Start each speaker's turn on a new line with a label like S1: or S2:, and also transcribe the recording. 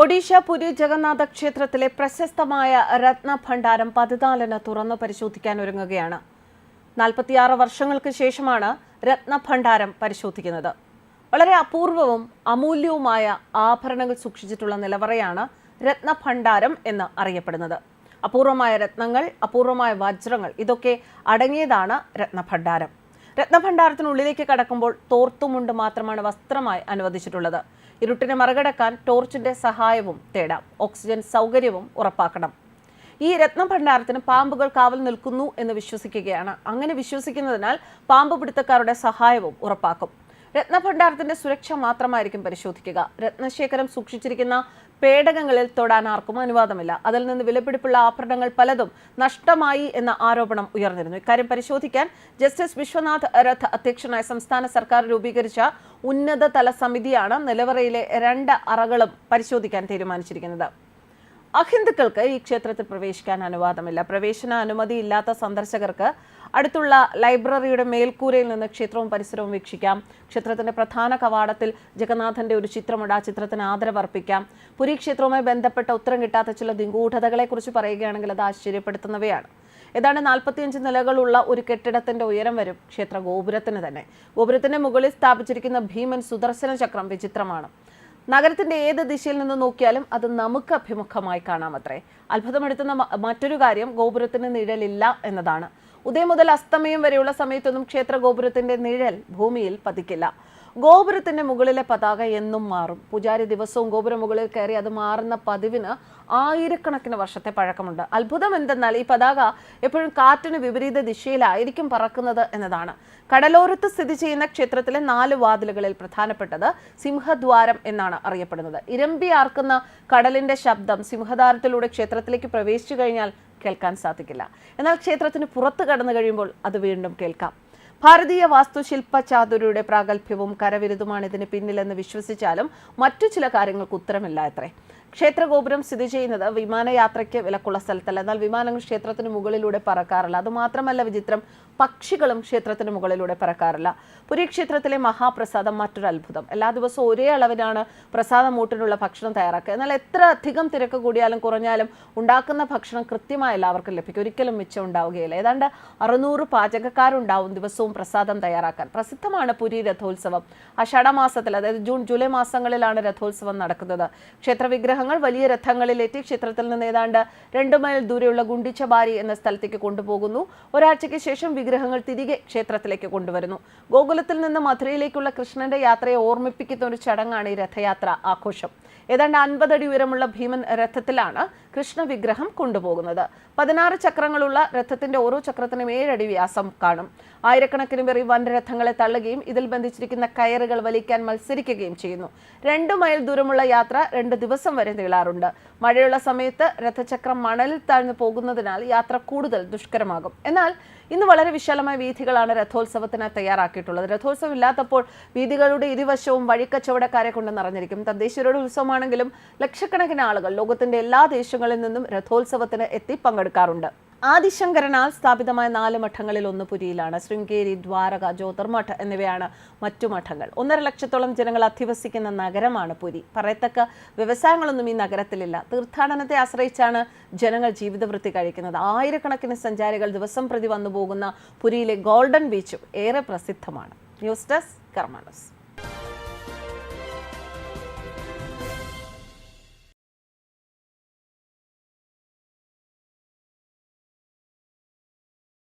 S1: ഒഡീഷ പുരി ജഗന്നാഥ ക്ഷേത്രത്തിലെ പ്രശസ്തമായ രത്ന ഭണ്ഡാരം പതിനാലിന് തുറന്നു പരിശോധിക്കാൻ ഒരുങ്ങുകയാണ്. നാൽപ്പത്തിയാറ് വർഷങ്ങൾക്ക് ശേഷമാണ് രത്ന ഭണ്ഡാരം പരിശോധിക്കുന്നത്. വളരെ അപൂർവവും അമൂല്യവുമായ ആഭരണങ്ങൾ സൂക്ഷിച്ചിട്ടുള്ള നിലവറയാണ് രത്ന ഭണ്ഡാരം എന്ന് അറിയപ്പെടുന്നത്. അപൂർവമായ രത്നങ്ങൾ അപൂർവമായ വജ്രങ്ങൾ ഇതൊക്കെ അടങ്ങിയതാണ് രത്നഭണ്ഡാരം. രത്നഭണ്ഡാരത്തിനുള്ളിലേക്ക് കടക്കുമ്പോൾ തോർത്തുമുണ്ട് മാത്രമാണ് വസ്ത്രമായി അനുവദിച്ചിട്ടുള്ളത്. ഇരുട്ടിനെ മറികടക്കാൻ ടോർച്ചിന്റെ സഹായവും തേടാം. ഓക്സിജൻ സൗകര്യവും ഉറപ്പാക്കണം. ഈ രത്നഭണ്ഡാരത്തിന് പാമ്പുകൾ കാവൽ നിൽക്കുന്നു എന്ന് വിശ്വസിക്കുകയാണ്. അങ്ങനെ വിശ്വസിക്കുന്നതിനാൽ പാമ്പ് പിടുത്തക്കാരുടെ സഹായവും ഉറപ്പാക്കും. രത്നഭണ്ഡാരത്തിന്റെ സുരക്ഷ മാത്രമായിരിക്കും പരിശോധിക്കുക. രത്നശേഖരം സൂക്ഷിച്ചിരിക്കുന്ന പേടകങ്ങളിൽ തൊടാൻ ആർക്കും അനുവാദമില്ല. അതിൽ നിന്ന് വിലപിടിപ്പുള്ള ആഭരണങ്ങൾ പലതും നഷ്ടമായി എന്ന ആരോപണം ഉയർന്നിരുന്നു. ഇക്കാര്യം പരിശോധിക്കാൻ ജസ്റ്റിസ് വിശ്വനാഥ് രഥ് അധ്യക്ഷനായ സംസ്ഥാന സർക്കാർ രൂപീകരിച്ച ഉന്നതതല സമിതിയാണ് നിലവറയിലെ രണ്ട് അറകളും പരിശോധിക്കാൻ തീരുമാനിച്ചിരിക്കുന്നത്. അഹിന്ദുക്കൾക്ക് ഈ ക്ഷേത്രത്തിൽ പ്രവേശിക്കാൻ അനുവാദമില്ല. പ്രവേശന അനുമതി ഇല്ലാത്ത സന്ദർശകർക്ക് അടുത്തുള്ള ലൈബ്രറിയുടെ മേൽക്കൂരയിൽ നിന്ന് ക്ഷേത്രവും പരിസരവും വീക്ഷിക്കാം. ക്ഷേത്രത്തിന്റെ പ്രധാന കവാടത്തിൽ ജഗന്നാഥന്റെ ഒരു ചിത്രമുണ്ട്. ആ ചിത്രത്തിന് ആദരവർപ്പിക്കാം പുരി ക്ഷേത്രവുമായി ബന്ധപ്പെട്ട ഉത്തരം കിട്ടാത്ത ചില നിഗൂഢതകളെ കുറിച്ച് പറയുകയാണെങ്കിൽ അത് ആശ്ചര്യപ്പെടുത്തുന്നവയാണ്. ഏതാണ്ട് നാൽപ്പത്തിയഞ്ച് നിലകളുള്ള ഒരു കെട്ടിടത്തിന്റെ ഉയരം വരും ക്ഷേത്ര ഗോപുരത്തിന് തന്നെ. ഗോപുരത്തിന്റെ മുകളിൽ സ്ഥാപിച്ചിരിക്കുന്ന ഭീമൻ സുദർശന ചക്രം വിചിത്രമാണ്. നഗരത്തിന്റെ ഏത് ദിശയിൽ നിന്ന് നോക്കിയാലും അത് നമുക്ക് അഭിമുഖമായി കാണാമത്രേ. അത്ഭുതമെടുത്തുന്ന മറ്റൊരു കാര്യം ഗോപുരത്തിന് നിഴലില്ല എന്നതാണ്. ഉദയം മുതൽ അസ്തമയം വരെയുള്ള സമയത്തൊന്നും ക്ഷേത്ര ഗോപുരത്തിന്റെ നിഴൽ ഭൂമിയിൽ പതിക്കില്ല. ഗോപുരത്തിന്റെ മുകളിലെ പതാക എന്നും മാറും. പൂജാരി ദിവസവും ഗോപുര മുകളിൽ കയറി അത് മാറുന്ന പതിവിന് ആയിരക്കണക്കിന് വർഷത്തെ പഴക്കമുണ്ട്. അത്ഭുതം എന്തെന്നാൽ ഈ പതാക എപ്പോഴും കാറ്റിന് വിപരീത ദിശയിലായിരിക്കും പറക്കുന്നത് എന്നതാണ്. കടലോരത്ത് സ്ഥിതി ചെയ്യുന്ന ക്ഷേത്രത്തിലെ നാല് വാതിലുകളിൽ പ്രധാനപ്പെട്ടത് സിംഹദ്വാരം എന്നാണ് അറിയപ്പെടുന്നത്. ഇരമ്പി ആർക്കുന്ന കടലിന്റെ ശബ്ദം സിംഹദ്വാരത്തിലൂടെ ക്ഷേത്രത്തിലേക്ക് പ്രവേശിച്ചു കഴിഞ്ഞാൽ കേൾക്കാൻ സാധിക്കില്ല. എന്നാൽ ക്ഷേത്രത്തിന് പുറത്ത് കടന്നു കഴിയുമ്പോൾ അത് വീണ്ടും കേൾക്കാം. ഭാരതീയ വാസ്തുശില്പ ചാതുര്യയുടെ പ്രാഗൽഭ്യവും കരവിരുതുമാണ് ഇതിന് പിന്നിലെന്ന് വിശ്വസിച്ചാലും മറ്റു ചില കാര്യങ്ങൾക്ക് ഉത്തരമില്ല അത്രേ. ക്ഷേത്രഗോപുരം സ്ഥിതി ചെയ്യുന്നത് വിമാനയാത്രയ്ക്ക് വിലക്കുള്ള സ്ഥലത്തല്ല. എന്നാൽ വിമാനങ്ങൾ ക്ഷേത്രത്തിന് മുകളിലൂടെ പറക്കാറില്ല. അതുമാത്രമല്ല വിചിത്രം പക്ഷികളും ക്ഷേത്രത്തിന് മുകളിലൂടെ പറക്കാറില്ല. പുരി ക്ഷേത്രത്തിലെ മഹാപ്രസാദം മറ്റൊരു അത്ഭുതം. എല്ലാ ദിവസവും ഒരേ അളവിനാണ് പ്രസാദം മൂട്ടിനുള്ള ഭക്ഷണം തയ്യാറാക്കുക. എന്നാൽ എത്ര അധികം തിരക്ക് കൂടിയാലും കുറഞ്ഞാലും ഉണ്ടാക്കുന്ന ഭക്ഷണം കൃത്യമായി എല്ലാവർക്കും ലഭിക്കും. ഒരിക്കലും മിച്ചം ഉണ്ടാവുകയില്ല. ഏതാണ്ട് അറുന്നൂറ് പാചകക്കാരുണ്ടാവും ദിവസവും പ്രസാദം തയ്യാറാക്കാൻ. പ്രസിദ്ധമാണ് പുരി രഥോത്സവം. ആഷാഢമാസത്തിൽ അതായത് ജൂൺ ജൂലൈ മാസങ്ങളിലാണ് രഥോത്സവം നടക്കുന്നത്. ക്ഷേത്ര വിഗ്രഹങ്ങൾ വലിയ രഥങ്ങളിലെത്തി ക്ഷേത്രത്തിൽ നിന്ന് ഏതാണ്ട് രണ്ടു മൈൽ ദൂരെയുള്ള ഗുണ്ടിച്ചബാരി എന്ന സ്ഥലത്തേക്ക് കൊണ്ടുപോകുന്നു. ഒരാഴ്ചയ്ക്ക് ശേഷം വിഗ്രഹങ്ങൾ തിരികെ ക്ഷേത്രത്തിലേക്ക് കൊണ്ടുവരുന്നു. ഗോകുലത്തിൽ നിന്ന് മധുരയിലേക്കുള്ള കൃഷ്ണന്റെ യാത്രയെ ഓർമ്മിപ്പിക്കുന്ന ഒരു ചടങ്ങാണ് ഈ രഥയാത്ര ആഘോഷം. ഏതാണ്ട് അൻപതടി ഉയരമുള്ള ഭീമൻ രഥത്തിലാണ് കൃഷ്ണ വിഗ്രഹം കൊണ്ടുപോകുന്നത്. പതിനാറ് ചക്രങ്ങളുള്ള രഥത്തിന്റെ ഓരോ ചക്രത്തിനും ഏഴടി വ്യാസം കാണും. ആയിരക്കണക്കിന് പേർ ഈ വൻരഥങ്ങളെ തള്ളുകയും ഇതിൽ ബന്ധിച്ചിരിക്കുന്ന കയറുകൾ വലിക്കാൻ മത്സരിക്കുകയും ചെയ്യുന്നു. രണ്ടു മൈൽ ദൂരമുള്ള യാത്ര രണ്ട് ദിവസം വരെ നീളാറുണ്ട്. മഴയുള്ള സമയത്ത് രഥചക്രം മണലിൽ താഴ്ന്നു പോകുന്നതിനാൽ യാത്ര കൂടുതൽ ദുഷ്കരമാകും. എന്നാൽ ഇന്ന് വളരെ വിശാലമായ വീഥികളാണ് രഥോത്സവത്തിന് തയ്യാറാക്കിയിട്ടുള്ളത്. രഥോത്സവം ഇല്ലാത്തപ്പോൾ വീഥികളുടെ ഇരുവശവും വഴിക്കച്ചവടക്കാരെ കൊണ്ട് നിറഞ്ഞിരിക്കും. തദ്ദേശീയരുടെ ഉത്സവമാണെങ്കിലും ലക്ഷക്കണക്കിന് ആളുകൾ ലോകത്തിന്റെ എല്ലാ ദേശങ്ങളിൽ നിന്നും രഥോത്സവത്തിന് എത്തി പങ്കെടുക്കാറുണ്ട്. ആദിശങ്കരനാൽ സ്ഥാപിതമായ നാല് മഠങ്ങളിൽ ഒന്ന് പുരിയിലാണ്. ശൃംഗേരി ദ്വാരക ജ്യോതിർമഠ എന്നിവയാണ് മറ്റു മഠങ്ങൾ. ഒന്നര ലക്ഷത്തോളം ജനങ്ങൾ അധിവസിക്കുന്ന നഗരമാണ് പുരി. പറയത്തക്ക വ്യവസായങ്ങളൊന്നും ഈ നഗരത്തിലില്ല. തീർത്ഥാടനത്തെ ആശ്രയിച്ചാണ് ജനങ്ങൾ ജീവിതവൃത്തി കഴിക്കുന്നത്. ആയിരക്കണക്കിന് സഞ്ചാരികൾ ദിവസം പ്രതി വന്നു പോകുന്ന പുരിയിലെ ഗോൾഡൻ ബീച്ചും ഏറെ പ്രസിദ്ധമാണ്. News desk കർമാനസ്